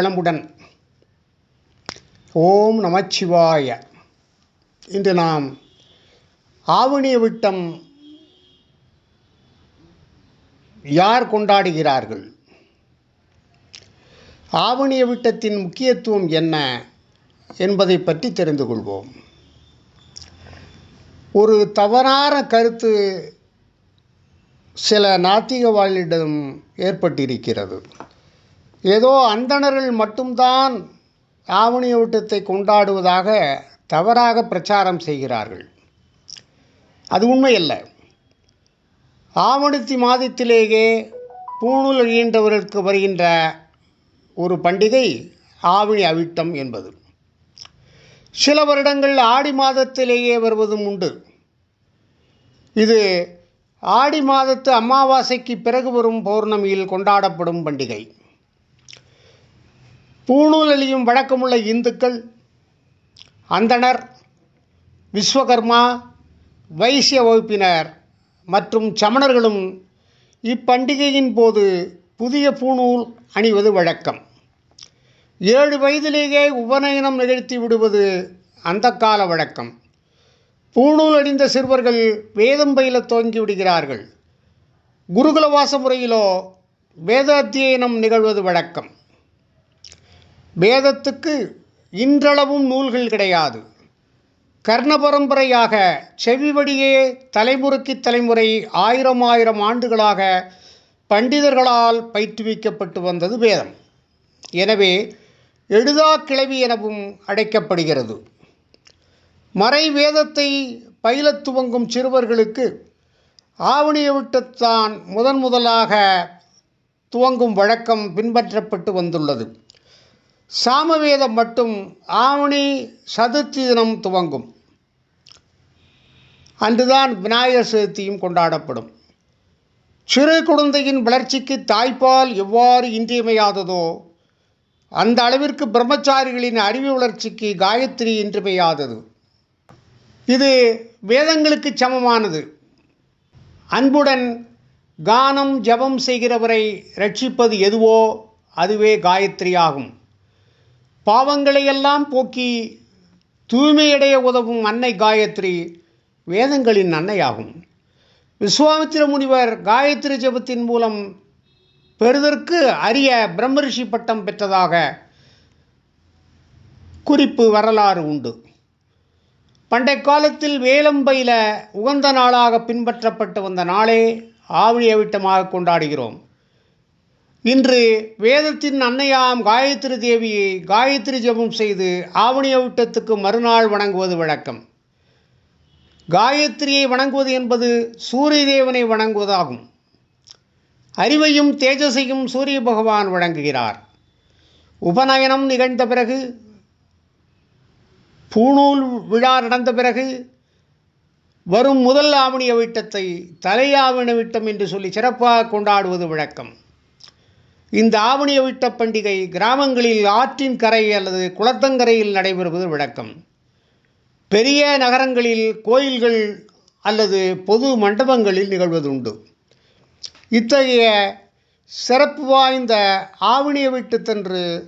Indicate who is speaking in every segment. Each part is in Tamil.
Speaker 1: வளமுடன் ஓம் நமச்சிவாய. இன்று நாம் ஆவணிய விட்டம் யார் கொண்டாடுகிறார்கள்? ஆவணிய விட்டத்தின் முக்கியத்துவம் என்ன என்பதை பற்றி தெரிந்து கொள்வோம். ஒரு தவறான கருத்து சில நாத்திகவாளிடம் ஏற்பட்டிருக்கிறது. ஏதோ அந்தணர்கள் மட்டும்தான் ஆவணி ஓட்டத்தை கொண்டாடுவதாக தவறாக பிரச்சாரம் செய்கிறார்கள். அது உண்மையல்ல. ஆவணத்தி மாதத்திலேயே பூணூல் அழிகின்றவர்களுக்கு வருகின்ற ஒரு பண்டிகை ஆவணி அவிட்டம் என்பது. சில வருடங்கள் ஆடி மாதத்திலேயே வருவதும் உண்டு. இது ஆடி மாதத்து அமாவாசைக்கு பிறகு வரும் பௌர்ணமியில் கொண்டாடப்படும் பண்டிகை. பூணூல் அழியும் வழக்கமுள்ள இந்துக்கள் அந்தணர் விஸ்வகர்மா வைசிய வகுப்பினர் மற்றும் சமணர்களும் இப்பண்டிகையின் போது புதிய பூணூல் அணிவது வழக்கம். ஏழு வயதிலேயே உபநயனம் நிகழ்த்தி விடுவது அந்த கால வழக்கம். பூணூல் அணிந்த சிறுவர்கள் வேதம் பயில துவங்கி விடுகிறார்கள். குருகுலவாச முறையிலோ வேத அத்தியனம் நிகழ்வது வழக்கம். வேதத்துக்கு இன்றளவும் நூல்கள் கிடையாது. கர்ண பரம்பரையாக செவிவடியே தலைமுறைக்கு தலைமுறை ஆயிரம் ஆயிரம் ஆண்டுகளாக பண்டிதர்களால் பயிற்றுவிக்கப்பட்டு வந்தது வேதம். எனவே எழுதா கிளவி எனவும் அழைக்கப்படுகிறது. மறை வேதத்தை பயிலத் துவங்கும் சிறுவர்களுக்கு ஆவணியை விட்டுத்தான் முதன் முதலாக துவங்கும் வழக்கம் பின்பற்றப்பட்டு வந்துள்ளது. சாமவேதம் மட்டும் ஆவணி சதுர்த்தி தினம் துவங்கும். அன்றுதான் விநாயகர் சதுர்த்தியும் கொண்டாடப்படும். சிறு குழந்தையின் வளர்ச்சிக்கு தாய்ப்பால் எவ்வாறு இன்றியமையாததோ அந்த அளவிற்கு பிரம்மச்சாரிகளின் அறிவு வளர்ச்சிக்கு காயத்ரி இன்றியமையாதது. இது வேதங்களுக்கு சமமானது. அன்புடன் கானம் ஜபம் செய்கிறவரை ரட்சிப்பது எதுவோ அதுவே காயத்ரி ஆகும் பாவங்களையெல்லாம் போக்கி தூய்மையடைய உதவும் அன்னை காயத்ரி வேதங்களின் அன்னையாகும். விஸ்வாமித்திர முனிவர் காயத்ரி ஜபத்தின் மூலம் பெறுதற்கு அரிய பிரம்மரிஷி பட்டம் பெற்றதாக குறிப்பு வரலாறு உண்டு. பண்டை காலத்தில் வேலம்பையில் உகந்த நாளாக பின்பற்றப்பட்டு வந்த நாளே ஆவணியவிட்டமாக கொண்டாடுகிறோம். இன்று வேதத்தின் அன்னையாம் காயத்ரி தேவியை காயத்ரி ஜபம் செய்து ஆவணியவிட்டத்துக்கு மறுநாள் வணங்குவது வழக்கம். காயத்ரியை வணங்குவது என்பது சூரிய தேவனை வணங்குவதாகும். அறிவையும் தேஜஸையும் சூரிய பகவான் வழங்குகிறார். உபநயனம் நிகழ்ந்த பிறகு பூணூல் விழா நடந்த பிறகு வரும் முதல் ஆவணிய விட்டத்தை தலையாவண விட்டம் என்று சொல்லி சிறப்பாக கொண்டாடுவது வழக்கம். இந்த ஆவணிய விட்ட பண்டிகை கிராமங்களில் ஆற்றின் கரை அல்லது குளத்தங்கரையில் நடைபெறுவது வழக்கம். பெரிய நகரங்களில் கோயில்கள் அல்லது பொது மண்டபங்களில் நிகழ்வதுண்டு. இத்தகைய சிறப்பு வாய்ந்த ஆவணிய விட்டுத்தன்று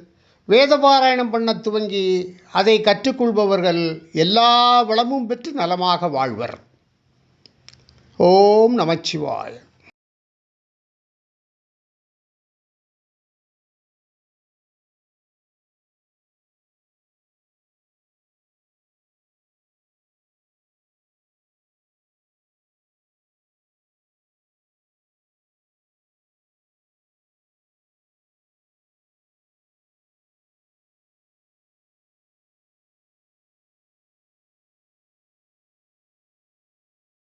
Speaker 1: வேதபாராயணம் பண்ண துவங்கி அதை கற்றுக்கொள்பவர்கள் எல்லா வளமும் பெற்று நலமாக வாழ்வர். ஓம் நமச்சிவாய்.